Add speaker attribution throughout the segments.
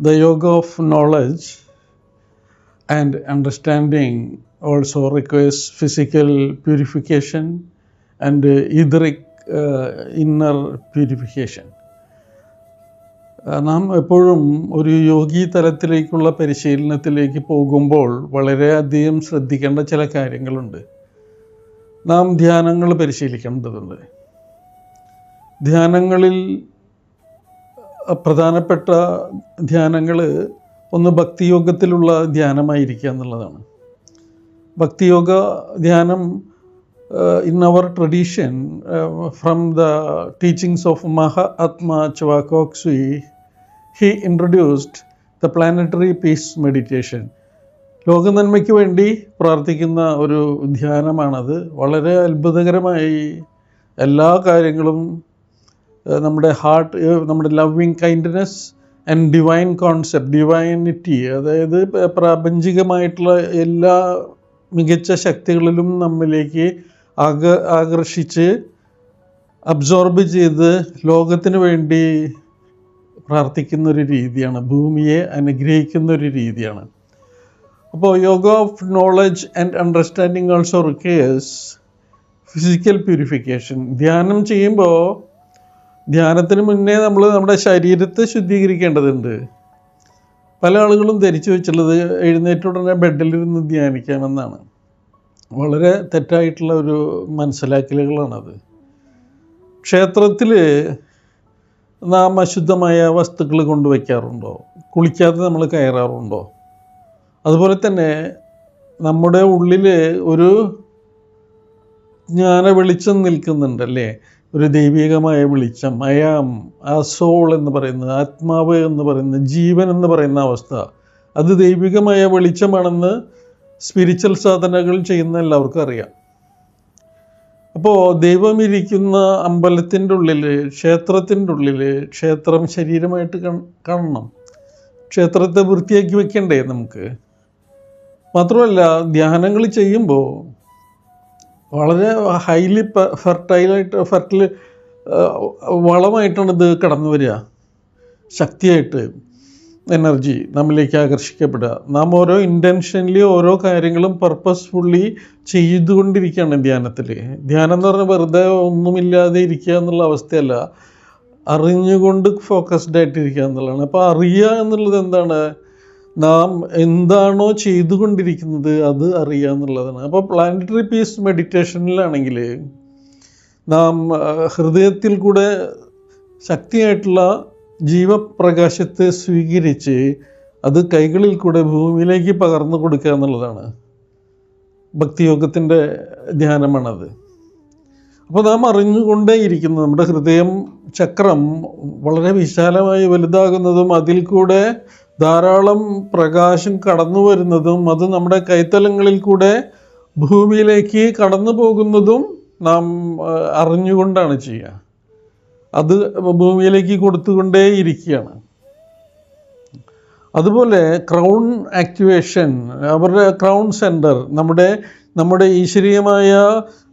Speaker 1: The yoga of knowledge and understanding also requires physical purification and uh, etheric uh, inner purification. നാം എപ്പോഴും ഒരു യോഗി തലത്തിലേക്കുള്ള പരിശീലനത്തിലേക്ക് പോകുമ്പോൾ വളരെയധികം ശ്രദ്ധിക്കേണ്ട ചില കാര്യങ്ങളുണ്ട് നാം ധ്യാനങ്ങൾ പരിശീലിക്കേണ്ടതുണ്ട് ധ്യാനങ്ങളിൽ പ്രധാനപ്പെട്ട ധ്യാനങ്ങൾ ഒന്ന് ഭക്തിയോഗത്തിലുള്ള ധ്യാനമായിരിക്കുക എന്നുള്ളതാണ്. ഭക്തിയോഗ ധ്യാനം in our tradition from the teachings of മഹ ആത്മ ചവാക്കോക്സി he introduced the planetary peace meditation ലോകനന്മയ്ക്ക് വേണ്ടി പ്രാർത്ഥിക്കുന്ന ഒരു ധ്യാനമാണത്. വളരെ അത്ഭുതകരമായി എല്ലാ കാര്യങ്ങളും നമ്മുടെ ഹാർട്ട് നമ്മുടെ loving kindness and divine concept divinity അതായത് പ്രാപഞ്ചികമായിട്ടുള്ള എല്ലാ മികച്ച ശക്തികളിലും നമ്മിലേക്ക് ആക ആകർഷിച്ച് അബ്സോർബ് ചെയ്ത് ലോകത്തിന് വേണ്ടി പ്രാർത്ഥിക്കുന്ന ഒരു രീതിയാണ് ഭൂമിയെ അനുഗ്രഹിക്കുന്ന ഒരു രീതിയാണ്. അപ്പോൾ yoga of knowledge and understanding also requires physical purification ധ്യാനം ചെയ്യുമ്പോൾ ധ്യാനത്തിന് മുന്നേ നമ്മൾ നമ്മുടെ ശരീരത്തെ ശുദ്ധീകരിക്കേണ്ടതുണ്ട്. പല ആളുകളും ധരിച്ചു വെച്ചുള്ളത് എഴുന്നേറ്റ ഉടനെ ബെഡിലിരുന്ന് ധ്യാനിക്കാമെന്നാണ്. വളരെ തെറ്റായിട്ടുള്ള ഒരു മനസ്സിലാക്കലുകളാണത്. ക്ഷേത്രത്തിൽ നാം അശുദ്ധമായ വസ്തുക്കൾ കൊണ്ടുവയ്ക്കാറുണ്ടോ? കുളിക്കാതെ നമ്മൾ കയറാറുണ്ടോ? അതുപോലെ തന്നെ നമ്മുടെ ഉള്ളിൽ ഒരു ജ്ഞാന വെളിച്ചം നിൽക്കുന്നുണ്ടല്ലേ? ഒരു ദൈവികമായ വെളിച്ചം അയാം ആ സോൾ എന്ന് പറയുന്ന ആത്മാവ് എന്ന് പറയുന്ന ജീവൻ എന്ന് പറയുന്ന അവസ്ഥ. അത് ദൈവികമായ വെളിച്ചമാണെന്ന് സ്പിരിച്വൽ സാധനകൾ ചെയ്യുന്ന എല്ലാവർക്കും അറിയാം. അപ്പോൾ ദൈവം ഇരിക്കുന്ന അമ്പലത്തിന്റെ ഉള്ളിൽ ക്ഷേത്രത്തിന്റെ ഉള്ളിൽ ക്ഷേത്രം ശരീരമായിട്ട് കാണണം. ക്ഷേത്രത്തെ വൃത്തിയാക്കി വെക്കണ്ടേ നമുക്ക്? മാത്രമല്ല ധ്യാനങ്ങൾ ചെയ്യുമ്പോൾ വളരെ ഹൈലി ഫെർട്ടൈലായിട്ട് ഫെർട്ടിൽ വളമായിട്ടാണ് ഇത് കടന്നു വരിക. ശക്തിയായിട്ട് എനർജി നമ്മിലേക്ക് ആകർഷിക്കപ്പെടുക. നാം ഓരോ ഇന്റൻഷനിൽ ഓരോ കാര്യങ്ങളും പർപ്പസ്ഫുള്ളി ചെയ്തുകൊണ്ടിരിക്കുകയാണ് ധ്യാനത്തിൽ ധ്യാനം എന്ന് പറഞ്ഞാൽ വെറുതെ ഒന്നുമില്ലാതെ ഇരിക്കുക എന്നുള്ള അവസ്ഥയല്ല. അറിഞ്ഞുകൊണ്ട് ഫോക്കസ്ഡ് ആയിട്ടിരിക്കുക എന്നുള്ളതാണ്. അപ്പോൾ അറിയുക എന്നുള്ളത് എന്താണ്? നാം എന്താണോ ചെയ്തുകൊണ്ടിരിക്കുന്നത് അത് അറിയുക എന്നുള്ളതാണ്. അപ്പോൾ പ്ലാനറ്ററി പീസ് മെഡിറ്റേഷനിലാണെങ്കിൽ നാം ഹൃദയത്തിൽ കൂടെ ശക്തിയായിട്ടുള്ള ജീവപ്രകാശത്തെ സ്വീകരിച്ച് അത് കൈകളിൽ കൂടെ ഭൂമിയിലേക്ക് പകർന്നു കൊടുക്കുക എന്നുള്ളതാണ്. ഭക്തിയോഗത്തിന്റെ ധ്യാനമാണത്. അപ്പോൾ നാം അറിഞ്ഞുകൊണ്ടേയിരിക്കുന്നു നമ്മുടെ ഹൃദയം ചക്രം വളരെ വിശാലമായി വലുതാകുന്നതും അതിൽ കൂടെ ധാരാളം പ്രകാശം കടന്നു വരുന്നതും അത് നമ്മുടെ കൈത്തലങ്ങളിൽ കൂടെ ഭൂമിയിലേക്ക് കടന്നു പോകുന്നതും നാം അറിഞ്ഞുകൊണ്ടാണ് ചെയ്യുക. അത് ഭൂമിയിലേക്ക് കൊടുത്തുകൊണ്ടേ ഇരിക്കുകയാണ്. അതുപോലെ ക്രൗൺ ആക്ടിവേഷൻ അവരുടെ ക്രൗൺ സെന്റർ നമ്മുടെ നമ്മുടെ ഈശ്വരീയമായ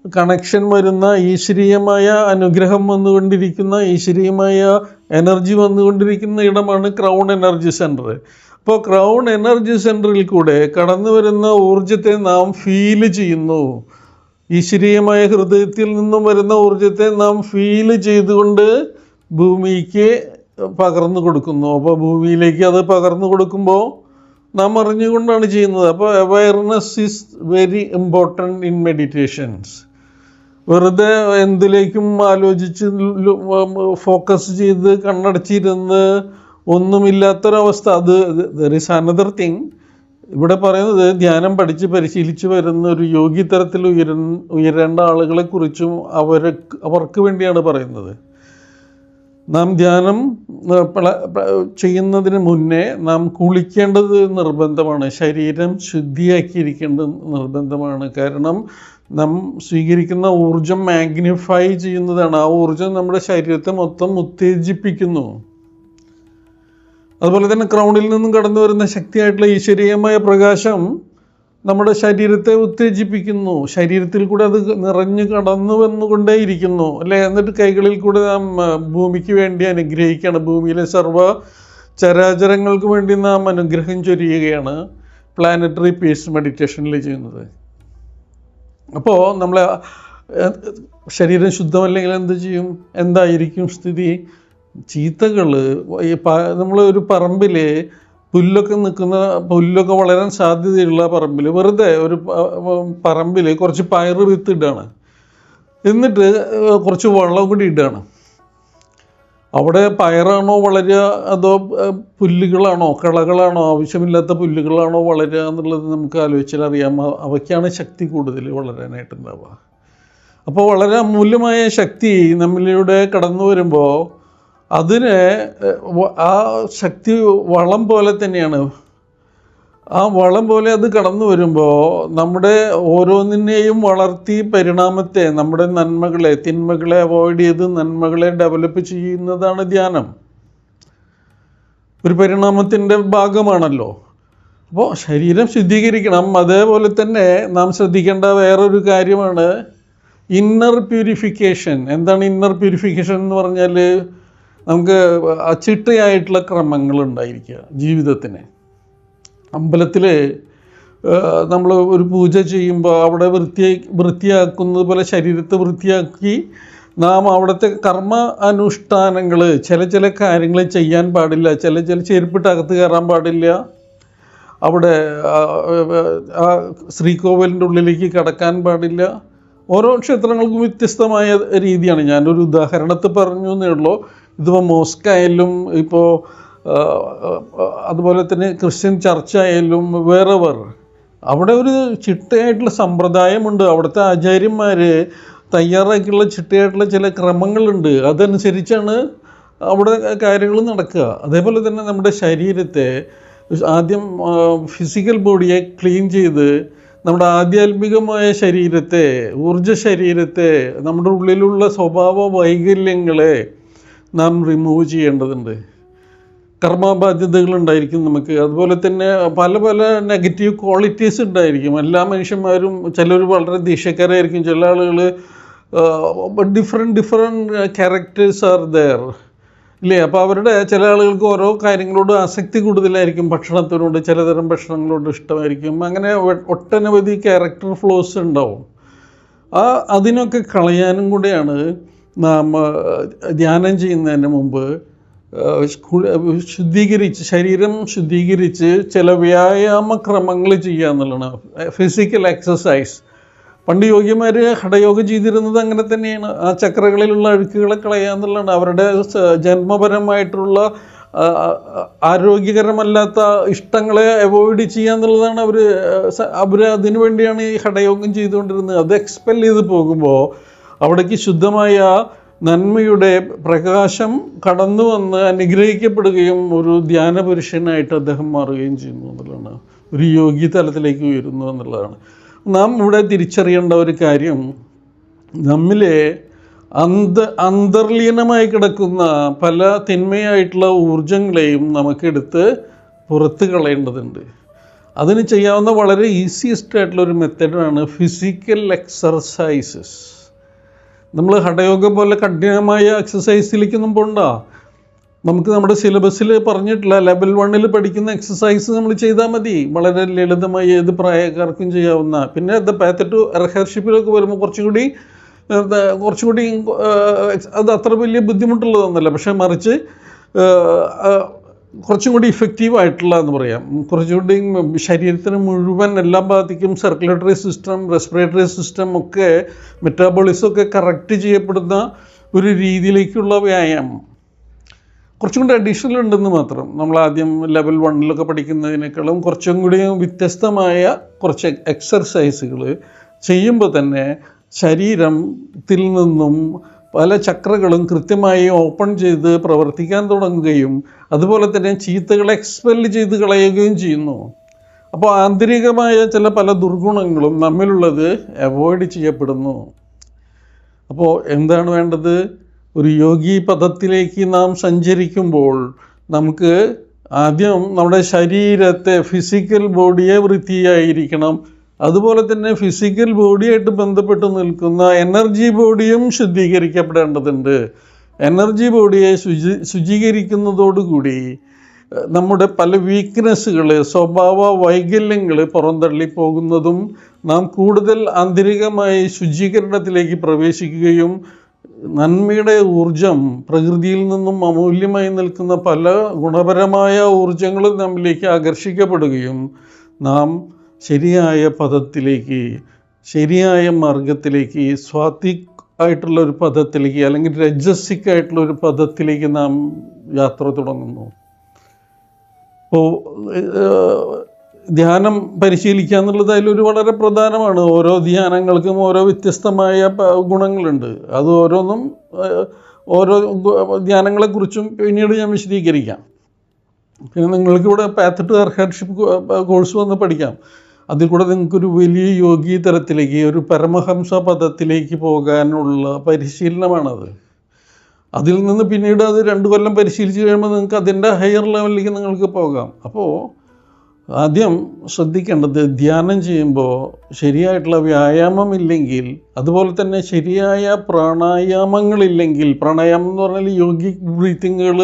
Speaker 1: കണക്ഷൻ വരുന്ന ഈശ്വരീയമായ അനുഗ്രഹം വന്നുകൊണ്ടിരിക്കുന്ന ഈശ്വരീയമായ എനർജി വന്നുകൊണ്ടിരിക്കുന്ന ഇടമാണ് ക്രൗൺ എനർജി സെന്റർ അപ്പോൾ ക്രൗൺ എനർജി സെന്ററിൽ കൂടെ കടന്നു വരുന്ന ഊർജത്തെ നാം ഫീൽ ചെയ്യുന്നു. ഈശ്വരീയമായ ഹൃദയത്തിൽ നിന്നും വരുന്ന ഊർജത്തെ നാം ഫീൽ ചെയ്തുകൊണ്ട് ഭൂമിക്ക് പകർന്നു കൊടുക്കുന്നു. അപ്പോൾ ഭൂമിയിലേക്ക് അത് പകർന്നു കൊടുക്കുമ്പോൾ നാം അറിഞ്ഞുകൊണ്ടാണ് ചെയ്യുന്നത്. അപ്പോൾ awareness is very important in meditations വെറുതെ എന്തിലേക്കും ആലോചിച്ച് ഫോക്കസ് ചെയ്ത് കണ്ണടച്ചിരുന്ന് ഒന്നുമില്ലാത്തൊരവസ്ഥ. അത് ദർ ഇസ് അനദർ തിങ് ഇവിടെ പറയുന്നത് ധ്യാനം പഠിച്ച് പരിശീലിച്ച് വരുന്ന ഒരു യോഗി തരത്തിൽ ഉയര ഉയരേണ്ട ആളുകളെ കുറിച്ചും അവർ അവർക്ക് വേണ്ടിയാണ് പറയുന്നത്. നാം ധ്യാനം ചെയ്യുന്നതിന് മുന്നേ നാം കുളിക്കേണ്ടത് നിർബന്ധമാണ്. ശരീരം ശുദ്ധിയാക്കിയിരിക്കേണ്ടത് നിർബന്ധമാണ്. കാരണം നാം സ്വീകരിക്കുന്ന ഊർജം മാഗ്നിഫൈ ചെയ്യുന്നതാണ്. ആ ഊർജം നമ്മുടെ ശരീരത്തെ മൊത്തം ഉത്തേജിപ്പിക്കുന്നു. അതുപോലെ തന്നെ ക്രൗണിൽ നിന്നും കടന്നു വരുന്ന ശക്തിയായിട്ടുള്ള ഈശ്വരീയമായ പ്രകാശം നമ്മുടെ ശരീരത്തെ ഉത്തേജിപ്പിക്കുന്നു. ശരീരത്തിൽ കൂടെ അത് നിറഞ്ഞു കടന്നു വന്നുകൊണ്ടേയിരിക്കുന്നു. അല്ലേ? എന്നിട്ട് കൈകളിൽ കൂടെ നാം ഭൂമിക്ക് വേണ്ടി അനുഗ്രഹിക്കുകയാണ്. ഭൂമിയിലെ സർവ ചരാചരങ്ങൾക്ക് വേണ്ടി നാം അനുഗ്രഹം ചൊരിയുകയാണ്. പ്ലാനറ്ററി പീസ് മെഡിറ്റേഷനിൽ ചെയ്യുന്നത്. അപ്പോൾ നമ്മളെ ശരീരം ശുദ്ധമല്ലെങ്കിൽ എന്ത് ചെയ്യും? എന്തായിരിക്കും സ്ഥിതി? ചീത്തകൾ ഈ നമ്മൾ ഒരു പറമ്പിൽ പുല്ലൊക്കെ നിൽക്കുന്ന പുല്ലൊക്കെ വളരാൻ സാധ്യതയുള്ള പറമ്പിൽ വെറുതെ ഒരു പറമ്പിൽ കുറച്ച് പയറ് വിത്ത് എന്നിട്ട് കുറച്ച് വെള്ളം കൂടി ഇടുകയാണ് അവിടെ പയറാണോ വളരുക അതോ പുല്ലുകളാണോ കളകളാണോ ആവശ്യമില്ലാത്ത പുല്ലുകളാണോ വളരുക എന്നുള്ളത് നമുക്ക് ആലോചിച്ചാൽ അറിയാം. അവയ്ക്കാണ് ശക്തി കൂടുതൽ വളരാനായിട്ടുണ്ടാവുക അപ്പോൾ വളരെ അമൂല്യമായ ശക്തി നമ്മളിലൂടെ കടന്നു വരുമ്പോൾ അതിനെ ആ ശക്തി വളം പോലെ തന്നെയാണ് ആ വളം പോലെ അത് കടന്നു വരുമ്പോൾ നമ്മുടെ ഓരോന്നിനെയും വളർത്തി പരിണാമത്തെ നമ്മുടെ നന്മകളെ തിന്മകളെ അവോയ്ഡ് ചെയ്ത് നന്മകളെ ഡെവലപ്പ് ചെയ്യുന്നതാണ് ധ്യാനം. ഒരു പരിണാമത്തിന്റെ ഭാഗമാണല്ലോ. അപ്പോൾ ശരീരം ശുദ്ധീകരിക്കണം. അതേപോലെ തന്നെ നാം ശ്രദ്ധിക്കേണ്ട വേറൊരു കാര്യമാണ് ഇന്നർ പ്യൂരിഫിക്കേഷൻ എന്താണ് ഇന്നർ പ്യൂരിഫിക്കേഷൻ എന്ന് പറഞ്ഞാൽ നമുക്ക് അച്ചിട്ടയായിട്ടുള്ള ക്രമങ്ങൾ ഉണ്ടായിരിക്കുക ജീവിതത്തിന്. അമ്പലത്തിൽ നമ്മൾ ഒരു പൂജ ചെയ്യുമ്പോൾ അവിടെ വൃത്തിയായി വൃത്തിയാക്കുന്നത് പോലെ ശരീരത്തെ വൃത്തിയാക്കി നാം അവിടുത്തെ കർമ്മ അനുഷ്ഠാനങ്ങൾ ചില ചില കാര്യങ്ങൾ ചെയ്യാൻ പാടില്ല ചില ചില ചെരുപ്പിട്ട് അകത്ത് കയറാൻ പാടില്ല. അവിടെ ആ, ശ്രീകോവിലിന്റെ ഉള്ളിലേക്ക് കടക്കാൻ പാടില്ല. ഓരോ ക്ഷേത്രങ്ങൾക്കും വ്യത്യസ്തമായ രീതിയാണ്. ഞാനൊരു ഉദാഹരണത്തിൽ പറഞ്ഞു എന്നേ ഉള്ളൂ. ഇതിപ്പോൾ മോസ്ക് ആയാലും ഇപ്പോൾ അതുപോലെ തന്നെ ക്രിസ്ത്യൻ ചർച്ച ആയാലും വേറെ വേറെ അവിടെ ഒരു ചിട്ടയായിട്ടുള്ള സമ്പ്രദായമുണ്ട്. അവിടുത്തെ ആചാര്യന്മാർ തയ്യാറാക്കിയുള്ള ചിട്ടയായിട്ടുള്ള ചില ക്രമങ്ങളുണ്ട്. അതനുസരിച്ചാണ് അവിടെ കാര്യങ്ങൾ നടക്കുക. അതേപോലെ തന്നെ നമ്മുടെ ശരീരത്തെ ആദ്യം ഫിസിക്കൽ ബോഡിയെ ക്ലീൻ ചെയ്ത് നമ്മുടെ ആധ്യാത്മികമായ ശരീരത്തെ ഊർജ ശരീരത്തെ നമ്മുടെ ഉള്ളിലുള്ള സ്വഭാവ വൈകല്യങ്ങളെ നാം റിമൂവ് ചെയ്യേണ്ടതുണ്ട്. കർമ്മബാധ്യതകൾ ഉണ്ടായിരിക്കും നമുക്ക്. അതുപോലെ തന്നെ പല പല നെഗറ്റീവ് ക്വാളിറ്റീസ് ഉണ്ടായിരിക്കും. എല്ലാ മനുഷ്യന്മാരും ചിലർ വളരെ ദേഷ്യക്കാരായിരിക്കും. ചില ആളുകൾ different different characters are there ഇല്ലേ? അപ്പോൾ അവരുടെ ചില ആളുകൾക്ക് ഓരോ കാര്യങ്ങളോട് ആസക്തി കൂടുതലായിരിക്കും. ഭക്ഷണത്തിനോട് ചിലതരം ഭക്ഷണങ്ങളോട് ഇഷ്ടമായിരിക്കും. അങ്ങനെ ഒട്ടനവധി ക്യാരക്ടർ ഫ്ലോസ് ഉണ്ടാവും. ആ അതിനൊക്കെ കളയാനും കൂടെയാണ് നാം ധ്യാനം ചെയ്യുന്നതിന് മുമ്പ് ശുദ്ധീകരിച്ച് ശരീരം ശുദ്ധീകരിച്ച് ചില വ്യായാമ ക്രമങ്ങൾ ചെയ്യുക എന്നുള്ളതാണ്. ഫിസിക്കൽ എക്സസൈസ് പണ്ട് യോഗ്യന്മാർ ഹഠയോഗം ചെയ്തിരുന്നത് അങ്ങനെ തന്നെയാണ്. ആ ചക്രകളിലുള്ള അഴുക്കുകളെ കളയുക എന്നുള്ളതാണ്. അവരുടെ ജന്മപരമായിട്ടുള്ള ആരോഗ്യകരമല്ലാത്ത ഇഷ്ടങ്ങളെ അവോയ്ഡ് ചെയ്യുക എന്നുള്ളതാണ് അവർ അവർ അതിനു വേണ്ടിയാണ് ഈ ഹഠയോഗം ചെയ്തുകൊണ്ടിരുന്നത്. അത് എക്സ്പെൽ ചെയ്ത് പോകുമ്പോൾ അവിടേക്ക് ശുദ്ധമായ നന്മയുടെ പ്രകാശം കടന്നു വന്ന് അനുഗ്രഹിക്കപ്പെടുകയും ഒരു ധ്യാന പുരുഷനായിട്ട് അദ്ദേഹം മാറുകയും ചെയ്യുന്നു എന്നുള്ളതാണ്. ഒരു യോഗി തലത്തിലേക്ക് ഉയരുന്നു എന്നുള്ളതാണ്. നാം ഇവിടെ തിരിച്ചറിയേണ്ട ഒരു കാര്യം നമ്മിലെ അന്ത അന്തർലീനമായി കിടക്കുന്ന പല തിന്മയായിട്ടുള്ള ഊർജങ്ങളെയും നമുക്കെടുത്ത് പുറത്ത് കളയേണ്ടതുണ്ട്. അതിന് ചെയ്യാവുന്ന വളരെ ഈസിയസ്റ്റ് ആയിട്ടുള്ള ഒരു മെത്തേഡാണ് ഫിസിക്കൽ എക്സർസൈസസ് നമ്മൾ ഹഠയോഗ പോലെ കഠിനമായ എക്സസൈസിലേക്കൊന്നും പോണ്ട. നമുക്ക് നമ്മുടെ സിലബസിൽ പറഞ്ഞിട്ടില്ല ലെവൽ വണ്ണിൽ പഠിക്കുന്ന എക്സസൈസ് നമ്മൾ ചെയ്താൽ മതി. വളരെ ലളിതമായി ഏത് പ്രായക്കാർക്കും ചെയ്യാവുന്ന. പിന്നെ ദ പാത്ത് ടു എർഹർഷിപ്പിലൊക്കെ വരുമ്പോൾ കുറച്ചും കൂടി കുറച്ചും കൂടി അത് അത്ര വലിയ ബുദ്ധിമുട്ടുള്ളതൊന്നുമല്ല. പക്ഷേ മറിച്ച് കുറച്ചും കൂടി ഇഫക്റ്റീവ് ആയിട്ടുള്ള എന്ന് പറയാം കുറച്ചുകൂടി ശരീരത്തിന് മുഴുവൻ എല്ലാം ബാധിക്കും സർക്കുലേറ്ററി സിസ്റ്റം റെസ്പിറേറ്ററി സിസ്റ്റം ഒക്കെ മെറ്റാബോളിസം ഒക്കെ കറക്റ്റ് ചെയ്യപ്പെടുന്ന ഒരു രീതിയിലേക്കുള്ള വ്യായാമം. കുറച്ചും കൂടി അഡീഷണൽ ഉണ്ടെന്ന് മാത്രം. നമ്മൾ ആദ്യം ലെവൽ വണ്ണിലൊക്കെ പഠിക്കുന്നതിനേക്കാളും കുറച്ചും കൂടി വ്യത്യസ്തമായ കുറച്ച് എക്സർസൈസുകൾ ചെയ്യുമ്പോൾ തന്നെ ശരീരത്തിൽ നിന്നും പല ചക്രകളും കൃത്യമായി ഓപ്പൺ ചെയ്ത് പ്രവർത്തിക്കാൻ തുടങ്ങുകയും അതുപോലെ തന്നെ ചീത്തകളെ എക്സ്പെൽ ചെയ്ത് കളയുകയും ചെയ്യുന്നു. അപ്പോൾ ആന്തരികമായ ചില പല ദുർഗുണങ്ങളും നമ്മിലുള്ളത് അവോയ്ഡ് ചെയ്യപ്പെടുന്നു. അപ്പോൾ എന്താണ് വേണ്ടത്? ഒരു യോഗി പദത്തിലേക്ക് നാം സഞ്ചരിക്കുമ്പോൾ നമുക്ക് ആദ്യം നമ്മുടെ ശരീരത്തെ ഫിസിക്കൽ ബോഡിയെ വൃത്തിയായിരിക്കണം. അതുപോലെ തന്നെ ഫിസിക്കൽ ബോഡിയായിട്ട് ബന്ധപ്പെട്ട് നിൽക്കുന്ന എനർജി ബോഡിയും ശുദ്ധീകരിക്കപ്പെടേണ്ടതുണ്ട്. എനർജി ബോഡിയെ ശുചി ശുചീകരിക്കുന്നതോടുകൂടി നമ്മുടെ പല വീക്ക്നെസ്സുകൾ സ്വഭാവ വൈകല്യങ്ങൾ പുറന്തള്ളി പോകുന്നതും നാം കൂടുതൽ ആന്തരികമായി ശുചീകരണത്തിലേക്ക് പ്രവേശിക്കുകയും നന്മയുടെ ഊർജം പ്രകൃതിയിൽ നിന്നും അമൂല്യമായി നിൽക്കുന്ന പല ഗുണപരമായ ഊർജങ്ങളും നമ്മിലേക്ക് ആകർഷിക്കപ്പെടുകയും നാം ശരിയായ പദത്തിലേക്ക് ശരിയായ മാർഗത്തിലേക്ക് സ്വാതിക് ആയിട്ടുള്ള ഒരു പദത്തിലേക്ക് അല്ലെങ്കിൽ രജസിക് ആയിട്ടുള്ള ഒരു പദത്തിലേക്ക് നാം യാത്ര തുടങ്ങുന്നു. അപ്പോൾ ധ്യാനം പരിശീലിക്കുക എന്നുള്ളത് അതിലൊരു വളരെ പ്രധാനമാണ്. ഓരോ ധ്യാനങ്ങൾക്കും ഓരോ വ്യത്യസ്തമായ ഗുണങ്ങളുണ്ട്. അത് ഓരോന്നും ഓരോ ധ്യാനങ്ങളെക്കുറിച്ചും പിന്നീട് ഞാൻ വിശദീകരിക്കാം. പിന്നെ നിങ്ങൾക്കിവിടെ പാത്ത് ടു അർഹർഷിപ്പ് കോഴ്സ് വന്ന് പഠിക്കാം. അതിൽ കൂടെ നിങ്ങൾക്കൊരു വലിയ യോഗീ തലത്തിലേക്ക് ഒരു പരമഹംസ പദത്തിലേക്ക് പോകാനുള്ള പരിശീലനമാണത്. അതിൽ നിന്ന് പിന്നീട് അത് രണ്ട് കൊല്ലം പരിശീലിച്ച് കഴിയുമ്പോൾ നിങ്ങൾക്ക് അതിന്റെ ഹയർ ലെവലിലേക്ക് നിങ്ങൾക്ക് പോകാം. അപ്പോൾ ആദ്യം ശ്രദ്ധിക്കേണ്ടത് ധ്യാനം ചെയ്യുമ്പോൾ ശരിയായിട്ടുള്ള വ്യായാമം ഇല്ലെങ്കിൽ അതുപോലെ തന്നെ ശരിയായ പ്രാണായാമങ്ങളില്ലെങ്കിൽ പ്രാണായാമം എന്ന് പറഞ്ഞാൽ യോഗിക് ബ്രീത്തിങ്ങുകൾ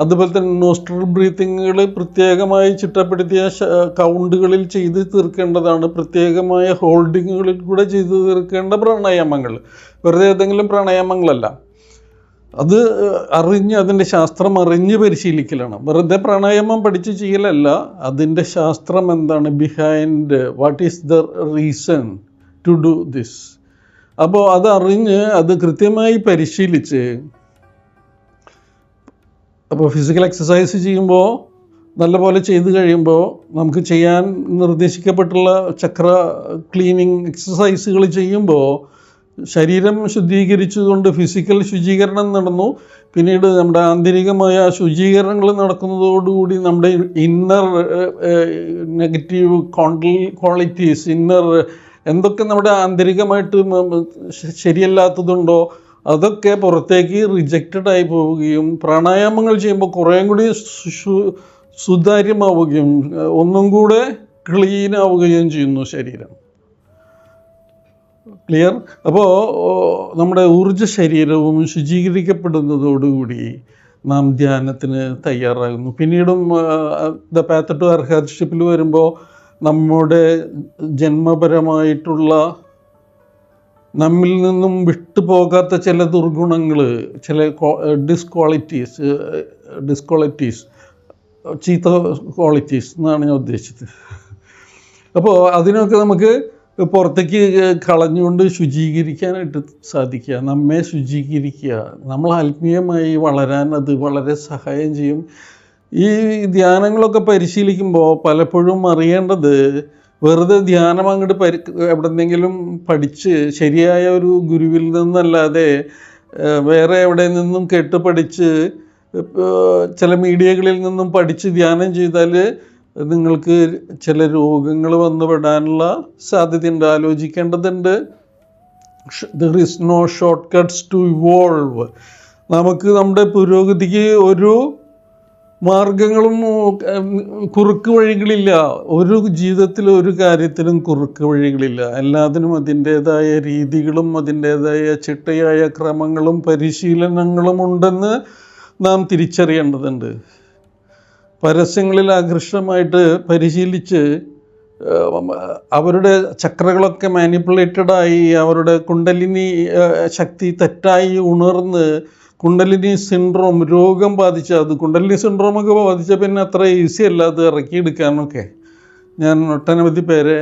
Speaker 1: അതുപോലെ തന്നെ നോസ്ട്രൽ ബ്രീത്തിങ്ങുകൾ പ്രത്യേകമായി ചിട്ടപ്പെടുത്തിയ കൗണ്ടുകളിൽ ചെയ്ത് തീർക്കേണ്ടതാണ്. പ്രത്യേകമായ ഹോൾഡിങ്ങുകളിൽ കൂടെ ചെയ്ത് തീർക്കേണ്ട പ്രാണായാമങ്ങൾ. വെറുതെ ഏതെങ്കിലും പ്രാണായാമങ്ങളല്ല. അത് അറിഞ്ഞ് അതിന്റെ ശാസ്ത്രം അറിഞ്ഞ് പരിശീലിക്കലാണ്. വെറുതെ പ്രാണായാമം പഠിച്ച് ചെയ്യലല്ല. അതിന്റെ ശാസ്ത്രം എന്താണ്? Behind what is the reason to do this അപ്പോൾ അത് അത് കൃത്യമായി പരിശീലിച്ച് അപ്പോൾ ഫിസിക്കൽ എക്സസൈസ് ചെയ്യുമ്പോൾ നല്ലപോലെ ചെയ്ത് കഴിയുമ്പോൾ നമുക്ക് ചെയ്യാൻ നിർദ്ദേശിക്കപ്പെട്ടുള്ള ചക്ര ക്ലീനിങ് എക്സസൈസുകൾ ചെയ്യുമ്പോൾ ശരീരം ശുദ്ധീകരിച്ചുകൊണ്ട് ഫിസിക്കൽ ശുചീകരണം നടന്നു. പിന്നീട് നമ്മുടെ ആന്തരികമായ ശുചീകരണങ്ങൾ നടക്കുന്നതോടുകൂടി നമ്മുടെ ഇന്നർ നെഗറ്റീവ് കോണ്ടൽ ക്വാളിറ്റീസ് ഇന്നർ എന്തൊക്കെ നമ്മുടെ ആന്തരികമായിട്ട് ശരിയല്ലാത്തതുണ്ടോ അതൊക്കെ പുറത്തേക്ക് റിജക്റ്റഡ് ആയി പോവുകയും പ്രാണായാമങ്ങൾ ചെയ്യുമ്പോൾ കുറേ കൂടി സുതാര്യമാവുകയും ഒന്നും കൂടെ ക്ലീൻ ആവുകയും ചെയ്യുന്നു ശരീരം. ക്ലിയർ അപ്പോൾ നമ്മുടെ ഊർജ ശരീരവും ശുചീകരിക്കപ്പെടുന്നതോടുകൂടി നാം ധ്യാനത്തിന് തയ്യാറാകുന്നു. പിന്നീടും ദ പാത്ത് ടു അർഹാർഷിപ്പിൽ വരുമ്പോൾ നമ്മുടെ ജന്മപരമായിട്ടുള്ള നമ്മിൽ നിന്നും വിട്ടുപോകാത്ത ചില ദുർഗുണങ്ങൾ ചില ഡിസ്ക്വാളിറ്റീസ് ഡിസ്ക്വാളിറ്റീസ് ചീത്ത ക്വാളിറ്റീസ് എന്നാണ് ഞാൻ ഉദ്ദേശിച്ചത്. അപ്പോൾ അതിനൊക്കെ നമുക്ക് പുറത്തേക്ക് കളഞ്ഞുകൊണ്ട് ശുചീകരിക്കാനായിട്ട് സാധിക്കുക. നമ്മെ ശുചീകരിക്കുക. നമ്മൾ ആത്മീയമായി വളരാൻ അത് വളരെ സഹായം ചെയ്യും. ഈ ധ്യാനങ്ങളൊക്കെ പരിശീലിക്കുമ്പോൾ പലപ്പോഴും അറിയേണ്ടത് വെറുതെ ധ്യാനം അങ്ങോട്ട് പരി എവിടെന്നെങ്കിലും പഠിച്ച് ശരിയായ ഒരു ഗുരുവിൽ നിന്നല്ലാതെ വേറെ എവിടെ നിന്നും കേട്ട് പഠിച്ച് ചില മീഡിയകളിൽ നിന്നും പഠിച്ച് ധ്യാനം ചെയ്താൽ നിങ്ങൾക്ക് ചില രോഗങ്ങൾ വന്നു പെടാനുള്ള സാധ്യതയുണ്ട്. ആലോചിക്കേണ്ടതുണ്ട്. There is no short cuts to evolve നമുക്ക് നമ്മുടെ പുരോഗതിക്ക് ഒരു മാർഗങ്ങളും കുറുക്ക് വഴികളില്ല. ഒരു ജീവിതത്തിൽ ഒരു കാര്യത്തിലും കുറുക്ക് വഴികളില്ല. എല്ലാത്തിനും അതിന്റേതായ രീതികളും അതിന്റേതായ ചിട്ടയായ ക്രമങ്ങളും പരിശീലനങ്ങളും ഉണ്ടെന്ന് നാം തിരിച്ചറിയേണ്ടതുണ്ട്. പരസ്യങ്ങളിൽ ആകൃഷ്ടമായിട്ട് പരിശീലിച്ച് അവരുടെ ചക്രകളൊക്കെ മാനിപ്പുലേറ്റഡായി അവരുടെ കുണ്ടലിനി ശക്തി തെറ്റായി ഉണർന്ന് കുണ്ടലിനി സിൻഡ്രോം രോഗം ബാധിച്ച അത് കുണ്ടലിനി സിൻഡ്രോം ഒക്കെ ബാധിച്ച പിന്നെ അത്ര ഈസി അല്ല അത് ഇറക്കിയെടുക്കാനൊക്കെ. ഞാൻ ഒട്ടനവധി പേരെ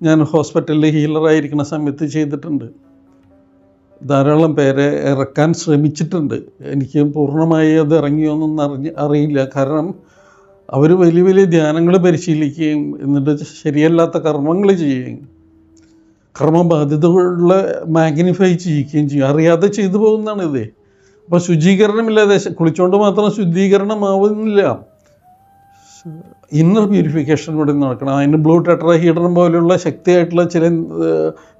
Speaker 1: ഞാൻ ഹോസ്പിറ്റലിൽ ഹീലറായിരിക്കുന്ന സമയത്ത് ചെയ്തിട്ടുണ്ട്. ധാരാളം പേരെ ഇറക്കാൻ ശ്രമിച്ചിട്ടുണ്ട്. എനിക്ക് പൂർണമായി അത് ഇറങ്ങിയോന്നൊന്നും അറിഞ്ഞ് അറിയില്ല. കാരണം അവർ വലിയ വലിയ ധ്യാനങ്ങൾ പരിശീലിക്കുകയും എന്നിട്ട് ശരിയല്ലാത്ത കർമ്മങ്ങൾ ചെയ്യുകയും കർമ്മബാധ്യതകളുള്ള മാഗ്നിഫൈ ചെയ്യിക്കുകയും ചെയ്യും. അറിയാതെ ചെയ്തു പോകുന്നതാണ് ഇത് അപ്പോൾ ശുചീകരണമില്ലാതെ കുളിച്ചുകൊണ്ട് മാത്രം ശുദ്ധീകരണമാവുന്നില്ല. ഇന്നർ പ്യൂരിഫിക്കേഷൻ ഇവിടെ നടക്കണം. അതിന് ബ്ലൂ ടെട്രാഹീഡ്രൻ പോലെയുള്ള ശക്തിയായിട്ടുള്ള ചില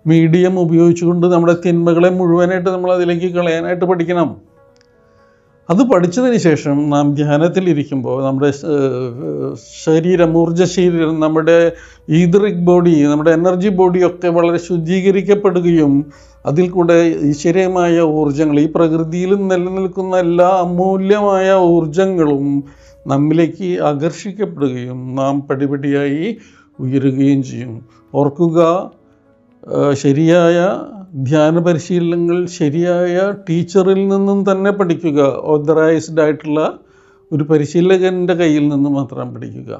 Speaker 1: മീഡിയം ഉപയോഗിച്ചുകൊണ്ട് നമ്മുടെ തിന്മകളെ മുഴുവനായിട്ട് നമ്മൾ അതിലേക്ക് കളയാനായിട്ട് പഠിക്കണം. അത് പഠിച്ചതിന് ശേഷം നാം ധ്യാനത്തിൽ ധ്യാനത്തിലിരിക്കുമ്പോൾ നമ്മുടെ ശരീരം ഊർജ ശരീരം നമ്മുടെ ഈദ്രിക് ബോഡി നമ്മുടെ എനർജി ബോഡിയൊക്കെ വളരെ ശുദ്ധീകരിക്കപ്പെടുകയും അതിൽ കൂടെ ഈശ്വരീയമായ ഊർജങ്ങൾ ഈ പ്രകൃതിയിൽ നിലനിൽക്കുന്ന എല്ലാ അമൂല്യമായ ഊർജങ്ങളും നമ്മിലേക്ക് ആകർഷിക്കപ്പെടുകയും നാം പടിപടിയായി ഉയരുകയും ചെയ്യും. ഓർക്കുക ശരിയായ ധ്യാന പരിശീലനങ്ങൾ ശരിയായ ടീച്ചറിൽ നിന്നും തന്നെ പഠിക്കുക. ഓതറൈസ്ഡ് ആയിട്ടുള്ള ഒരു പരിശീലകന്റെ കയ്യിൽ നിന്ന് മാത്രം പഠിക്കുക.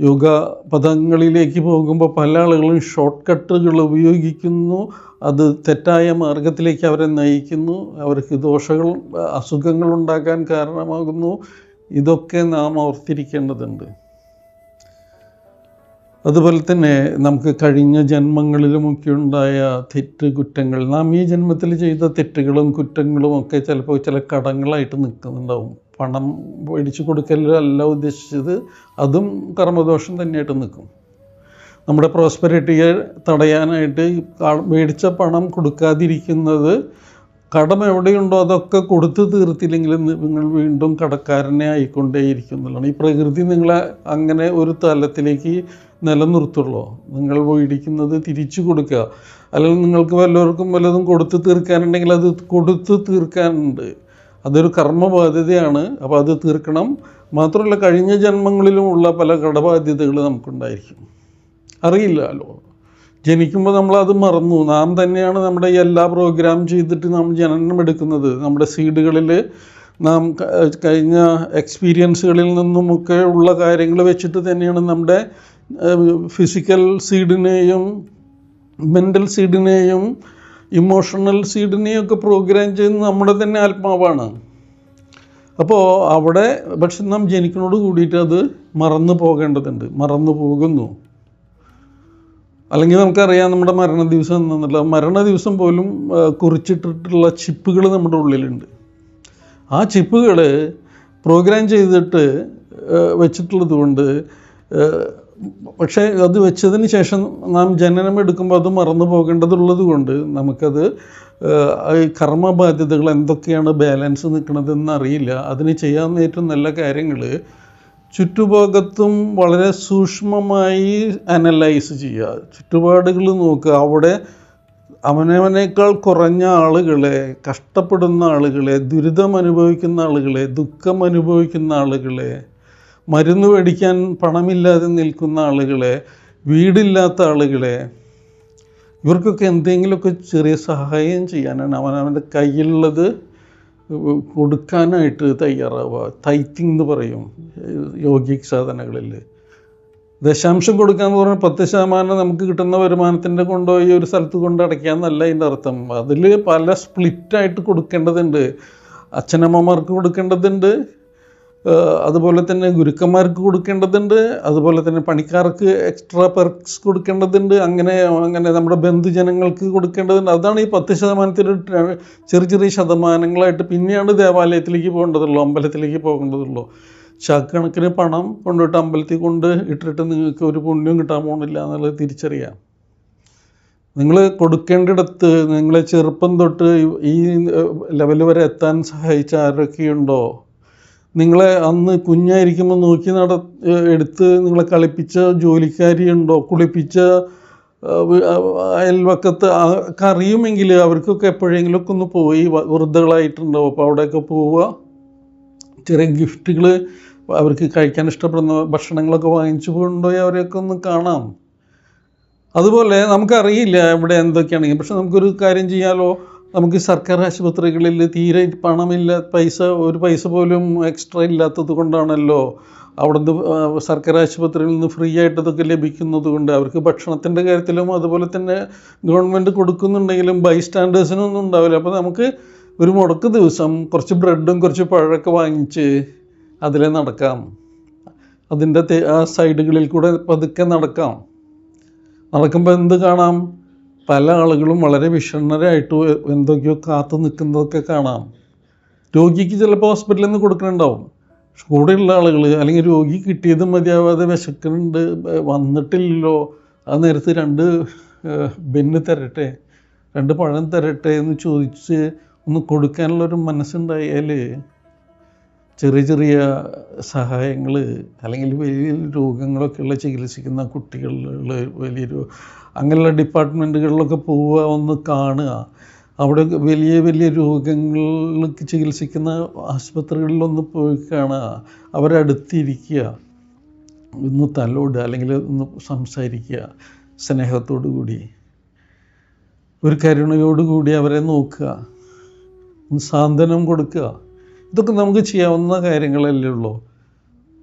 Speaker 1: യോഗ പദങ്ങളിലേക്ക് പോകുമ്പോൾ പല ആളുകളും ഷോർട്ട് കട്ടുകൾ ഉപയോഗിക്കുന്നു. അത് തെറ്റായ മാർഗത്തിലേക്ക് അവരെ നയിക്കുന്നു. അവർക്ക് ദോഷങ്ങൾ അസുഖങ്ങൾ ഉണ്ടാക്കാൻ കാരണമാകുന്നു. ഇതൊക്കെ നാം ഓർത്തിരിക്കേണ്ടതുണ്ട്. അതുപോലെ തന്നെ നമുക്ക് കഴിഞ്ഞ ജന്മങ്ങളിലുമൊക്കെ ഉണ്ടായ തെറ്റ് കുറ്റങ്ങൾ നാം ഈ ജന്മത്തിൽ ചെയ്ത തെറ്റുകളും കുറ്റങ്ങളും ഒക്കെ ചിലപ്പോൾ ചില കടങ്ങളായിട്ട് നിൽക്കുന്നുണ്ടാവും. പണം മേടിച്ചു കൊടുക്കലല്ല ഉദ്ദേശിച്ചത് അതും കർമ്മദോഷം തന്നെയായിട്ട് നിൽക്കും. നമ്മുടെ പ്രോസ്പെരിറ്റിയെ തടയാനായിട്ട് മേടിച്ച പണം കൊടുക്കാതിരിക്കുന്നത് കടം എവിടെയുണ്ടോ അതൊക്കെ കൊടുത്തു തീർത്തില്ലെങ്കിൽ നിങ്ങൾ വീണ്ടും കടക്കാരനെ ആയിക്കൊണ്ടേയിരിക്കും എന്നുള്ളതാണ്. ഈ പ്രകൃതി നിങ്ങളെ അങ്ങനെ ഒരു തലത്തിലേക്ക് നിലനിർത്തുള്ളൂ. നിങ്ങൾ മേടിക്കുന്നത് തിരിച്ചു കൊടുക്കുക. അല്ലെങ്കിൽ നിങ്ങൾക്ക് വല്ലവർക്കും വല്ലതും കൊടുത്തു തീർക്കാനുണ്ടെങ്കിൽ അത് കൊടുത്തു തീർക്കാനുണ്ട്. അതൊരു കർമ്മബാധ്യതയാണ്. അപ്പോൾ അത് തീർക്കണം. മാത്രമല്ല കഴിഞ്ഞ ജന്മങ്ങളിലുമുള്ള പല കടബാധ്യതകൾ നമുക്കുണ്ടായിരിക്കും. അറിയില്ലല്ലോ. ജനിക്കുമ്പോൾ നമ്മളത് മറന്നു. നാം തന്നെയാണ് നമ്മുടെ എല്ലാ പ്രോഗ്രാം ചെയ്തിട്ട് നാം ജനനം എടുക്കുന്നത്. നമ്മുടെ സീഡുകളിൽ നാം കഴിഞ്ഞ എക്സ്പീരിയൻസുകളിൽ നിന്നുമൊക്കെ ഉള്ള കാര്യങ്ങൾ വെച്ചിട്ട് തന്നെയാണ് നമ്മുടെ ഫിസിക്കൽ സീഡിനെയും മെന്റൽ സീഡിനെയും ഇമോഷണൽ സീഡിനെയും ഒക്കെ പ്രോഗ്രാം ചെയ്യുന്നത് നമ്മുടെ തന്നെ ആത്മാവാണ്. അപ്പോൾ അവിടെ പക്ഷെ നാം ജനിക്കുന്നതോട് കൂടിയിട്ട് അത് മറന്നു പോകേണ്ടതുണ്ട്. മറന്നു പോകുന്നു. അല്ലെങ്കിൽ നമുക്കറിയാം നമ്മുടെ മരണ ദിവസം എന്നുള്ള മരണ ദിവസം പോലും കുറിച്ചിട്ടിട്ടുള്ള ചിപ്പുകൾ നമ്മുടെ ഉള്ളിലുണ്ട്. ആ ചിപ്പുകൾ പ്രോഗ്രാം ചെയ്തിട്ട് വെച്ചിട്ടുള്ളത് കൊണ്ട് പക്ഷേ അത് വെച്ചതിന് ശേഷം നാം ജനനം എടുക്കുമ്പോൾ അത് മറന്നു പോകേണ്ടതുള്ളത് കൊണ്ട് നമുക്കത് കർമ്മ ബാധ്യതകൾ എന്തൊക്കെയാണ് ബാലൻസ് നിൽക്കണതെന്ന് അറിയില്ല. അതിന് ചെയ്യാവുന്ന ഏറ്റവും നല്ല കാര്യങ്ങൾ ചുറ്റുഭാഗത്തും വളരെ സൂക്ഷ്മമായി അനലൈസ് ചെയ്യുക. ചുറ്റുപാടുകൾ നോക്കുക. അവിടെ അവനവനേക്കാൾ കുറഞ്ഞ ആളുകളെ കഷ്ടപ്പെടുന്ന ആളുകളെ ദുരിതം അനുഭവിക്കുന്ന ആളുകളെ ദുഃഖം അനുഭവിക്കുന്ന ആളുകളെ മരുന്ന് മേടിക്കാൻ പണമില്ലാതെ നിൽക്കുന്ന ആളുകളെ വീടില്ലാത്ത ആളുകളെ ഇവർക്കൊക്കെ എന്തെങ്കിലുമൊക്കെ ചെറിയ സഹായം ചെയ്യാനാണ് അവനവന്റെ കയ്യിലുള്ളത്. കൊടുക്കാനായിട്ട് തയ്യാറാവുക. തൈത്തിങ് എന്ന് പറയും യോഗിക് സാധനങ്ങളിൽ. ദശാംശം കൊടുക്കാന്ന് പറഞ്ഞാൽ പത്ത് ശതമാനം നമുക്ക് കിട്ടുന്ന വരുമാനത്തിന്റെ കൊണ്ടുപോയി ഒരു സ്ഥലത്ത് കൊണ്ട് അടയ്ക്കാന്നല്ല അതിന്റെ അർത്ഥം. അതിൽ പല സ്പ്ലിറ്റായിട്ട് കൊടുക്കേണ്ടതുണ്ട്. അച്ഛനമ്മമാർക്ക് കൊടുക്കേണ്ടതുണ്ട്. അതുപോലെ തന്നെ ഗുരുക്കന്മാർക്ക് കൊടുക്കേണ്ടതുണ്ട് അതുപോലെ തന്നെ പണിക്കാർക്ക് എക്സ്ട്രാ പെർക്സ് കൊടുക്കേണ്ടതുണ്ട് അങ്ങനെ അങ്ങനെ നമ്മുടെ ബന്ധുജനങ്ങൾക്ക് കൊടുക്കേണ്ടതുണ്ട്. അതാണ് ഈ പത്ത് ശതമാനത്തിൽ ചെറിയ ചെറിയ ശതമാനങ്ങളായിട്ട് പിന്നെയാണ് ദേവാലയത്തിലേക്ക് പോകേണ്ടതുള്ളൂ അമ്പലത്തിലേക്ക് പോകേണ്ടതുള്ളൂ. ചാക്കണക്കിന് പണം കൊണ്ടുപോയിട്ട് അമ്പലത്തിൽ കൊണ്ട് ഇട്ടിട്ട് നിങ്ങൾക്ക് ഒരു പുണ്യം കിട്ടാൻ പോകുന്നില്ല എന്നുള്ളത് തിരിച്ചറിയാം. നിങ്ങൾ കൊടുക്കേണ്ടിടത്ത് നിങ്ങളെ ചെറുപ്പം തൊട്ട് ഈ ലെവൽ വരെ എത്താൻ സഹായിച്ച ആരൊക്കെയുണ്ടോ? നിങ്ങളെ അന്ന് കുഞ്ഞായിരിക്കുമ്പോൾ നോക്കി നട എടുത്ത് നിങ്ങളെ കളിപ്പിച്ച ജോലിക്കാരിയുണ്ടോ? കുളിപ്പിച്ച അയൽവക്കത്ത് ഒക്കെ അറിയുമെങ്കിൽ അവർക്കൊക്കെ എപ്പോഴെങ്കിലുമൊക്കെ ഒന്ന് പോയി വൃദ്ധകളായിട്ടുണ്ടാവും. അപ്പോൾ അവിടെയൊക്കെ പോവുക. ചെറിയ ഗിഫ്റ്റുകൾ അവർക്ക് കഴിക്കാൻ ഇഷ്ടപ്പെടുന്ന ഭക്ഷണങ്ങളൊക്കെ വാങ്ങിച്ചു കൊണ്ടുപോയി അവരെയൊക്കെ ഒന്ന് കാണാം. അതുപോലെ നമുക്കറിയില്ല ഇവിടെ എന്തൊക്കെയാണെങ്കിൽ പക്ഷെ നമുക്കൊരു കാര്യം ചെയ്യാലോ? നമുക്ക് സർക്കാർ ആശുപത്രികളിൽ തീരെ പണമില്ല പൈസ ഒരു പൈസ പോലും എക്സ്ട്രാ ഇല്ലാത്തത് കൊണ്ടാണല്ലോ അവിടുന്ന് സർക്കാർ ആശുപത്രിയിൽ നിന്ന് ഫ്രീ ആയിട്ട് ഇതൊക്കെ ലഭിക്കുന്നത് കൊണ്ട്. അവർക്ക് ഭക്ഷണത്തിന്റെ കാര്യത്തിലും അതുപോലെ തന്നെ ഗവൺമെന്റ് കൊടുക്കുന്നുണ്ടെങ്കിലും ബൈ സ്റ്റാൻഡേഴ്സിനൊന്നും ഉണ്ടാവില്ല. അപ്പോൾ നമുക്ക് ഒരു മുടക്ക് ദിവസം കുറച്ച് ബ്രെഡും കുറച്ച് പഴമൊക്കെ വാങ്ങിച്ച് അതിലെ നടക്കാം. അതിന്റെ ആ സൈഡുകളിൽ കൂടെ പതുക്കെ നടക്കാം. നടക്കുമ്പോൾ എന്ത് കാണാം? പല ആളുകളും വളരെ വിഷണ്ണരായിട്ട് എന്തൊക്കെയോ കാത്തു നിൽക്കുന്നതൊക്കെ കാണാം. രോഗിക്ക് ചിലപ്പോൾ ഹോസ്പിറ്റലിൽ നിന്ന് കൊടുക്കുന്നുണ്ടാവും കൂടെയുള്ള ആളുകൾ അല്ലെങ്കിൽ രോഗി കിട്ടിയത് മതിയാവാതെ വിശക്കുന്നുണ്ട് വന്നിട്ടില്ലല്ലോ ആ നേരത്ത് രണ്ട് ബെന്ന് തരട്ടെ രണ്ട് പഴം തരട്ടെ എന്ന് ചോദിച്ച് ഒന്ന് കൊടുക്കാനുള്ളൊരു മനസ്സുണ്ടായാൽ ചെറിയ ചെറിയ സഹായങ്ങൾ അല്ലെങ്കിൽ വലിയ രോഗങ്ങളൊക്കെ ഉള്ള ചികിത്സിക്കുന്ന കുട്ടികളിൽ വലിയൊരു അങ്ങനെയുള്ള ഡിപ്പാർട്ട്മെന്റുകളിലൊക്കെ പോവുക ഒന്ന് കാണുക. അവിടെ വലിയ വലിയ രോഗങ്ങൾക്ക് ചികിത്സിക്കുന്ന ആശുപത്രികളിലൊന്ന് പോയി കാണുക. അവരടുത്തിരിക്കുക ഒന്ന് തലോടുക അല്ലെങ്കിൽ ഒന്ന് സംസാരിക്കുക സ്നേഹത്തോടു കൂടി. ഒരു കരുണയോടുകൂടി അവരെ നോക്കുക. സാന്ത്വനം കൊടുക്കുക. ഇതൊക്കെ നമുക്ക് ചെയ്യാവുന്ന കാര്യങ്ങളല്ലേ ഉള്ളൂ.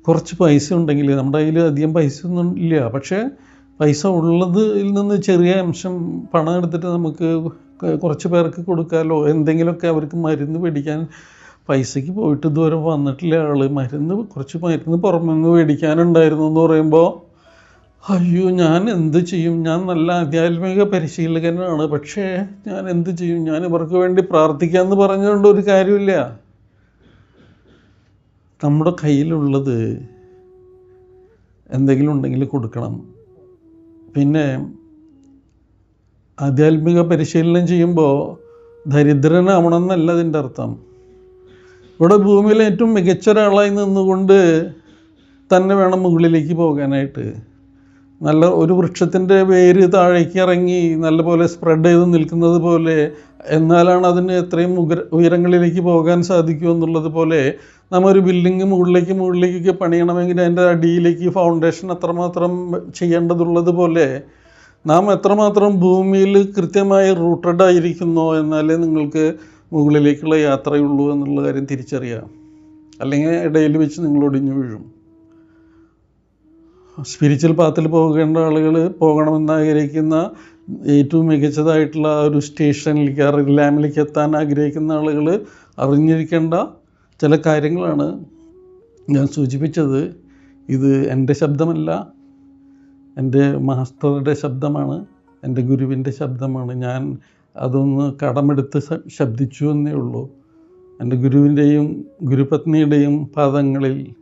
Speaker 1: കുറച്ച് പൈസ ഉണ്ടെങ്കിൽ നമ്മുടെ കയ്യിൽ അധികം പൈസ ഒന്നും ഇല്ല. പക്ഷേ പൈസ ഉള്ളതിൽ നിന്ന് ചെറിയ അംശം പണം എടുത്തിട്ട് നമുക്ക് കുറച്ച് പേർക്ക് കൊടുക്കാമല്ലോ എന്തെങ്കിലുമൊക്കെ അവർക്ക് മരുന്ന് മേടിക്കാൻ പൈസയ്ക്ക് പോയിട്ട് ഇതുവരെ വന്നിട്ടില്ല ആൾ മരുന്ന് കുറച്ച് മരുന്ന് പുറമെ നിന്ന് മേടിക്കാനുണ്ടായിരുന്നു എന്ന് പറയുമ്പോൾ അയ്യോ ഞാൻ എന്ത് ചെയ്യും? ഞാൻ നല്ല ആധ്യാത്മിക പരിശീലകനാണ്. പക്ഷേ ഞാൻ എന്ത് ചെയ്യും? ഞാൻ ഇവർക്ക് വേണ്ടി പ്രാർത്ഥിക്കാമെന്ന് പറഞ്ഞുകൊണ്ട് ഒരു കാര്യമില്ല. നമ്മുടെ കയ്യിലുള്ളത് എന്തെങ്കിലും ഉണ്ടെങ്കിൽ കൊടുക്കണം. പിന്നെ ആധ്യാത്മിക പരിശീലനം ചെയ്യുമ്പോൾ ദരിദ്രനാവണമെന്നല്ല അതിന്റെ അർത്ഥം. ഇവിടെ ഭൂമിയിലെ ഏറ്റവും മികച്ച ഒരാളായി നിന്നുകൊണ്ട് തന്നെ വേണം മുകളിലേക്ക് പോകാനായിട്ട്. നല്ല ഒരു വൃക്ഷത്തിന്റെ വേര് താഴേക്ക് ഇറങ്ങി നല്ലപോലെ സ്പ്രെഡ് ചെയ്ത് നിൽക്കുന്നത് പോലെ എന്നാലാണ് അതിന് എത്രയും ഉയര ഉയരങ്ങളിലേക്ക് പോകാൻ സാധിക്കൂ എന്നുള്ളത് പോലെ നമ്മ ഒരു ബിൽഡിങ് മുകളിലേക്ക് മുകളിലേക്കൊക്കെ പണിയണമെങ്കിൽ അതിന്റെ അടിയിലേക്ക് ഫൗണ്ടേഷൻ അത്രമാത്രം ചെയ്യേണ്ടതുള്ളത് പോലെ നാം എത്രമാത്രം ഭൂമിയിൽ കൃത്യമായി റൂട്ടഡ് ആയിരിക്കുന്നോ എന്നാലേ നിങ്ങൾക്ക് മുകളിലേക്കുള്ള യാത്രയുള്ളൂ എന്നുള്ള കാര്യം തിരിച്ചറിയാം. അല്ലെങ്കിൽ ഇടയിൽ വെച്ച് നിങ്ങൾ ഒടിഞ്ഞു വീഴും. സ്പിരിച്വൽ പാത്തിൽ പോകേണ്ട ആളുകൾ പോകണമെന്ന് ആഗ്രഹിക്കുന്ന ഏറ്റവും മികച്ചതായിട്ടുള്ള ഒരു സ്റ്റേഷനിലേക്ക് ആ റിലാമിലേക്ക് എത്താൻ ആഗ്രഹിക്കുന്ന ആളുകൾ അറിഞ്ഞിരിക്കേണ്ട ചില കാര്യങ്ങളാണ് ഞാൻ സൂചിപ്പിച്ചത്. ഇത് എന്റെ ശബ്ദമല്ല എന്റെ മാസ്റ്ററുടെ ശബ്ദമാണ് എന്റെ ഗുരുവിന്റെ ശബ്ദമാണ്. ഞാൻ അതൊന്ന് കടമെടുത്ത് ശബ്ദിച്ചു എന്നേ ഉള്ളൂ. എന്റെ ഗുരുവിന്റെയും ഗുരുപത്നിയുടെയും പാദങ്ങളിൽ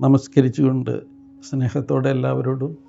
Speaker 1: നമസ്കരിച്ചുകൊണ്ട് സ്നേഹത്തോടെ എല്ലാവരോടും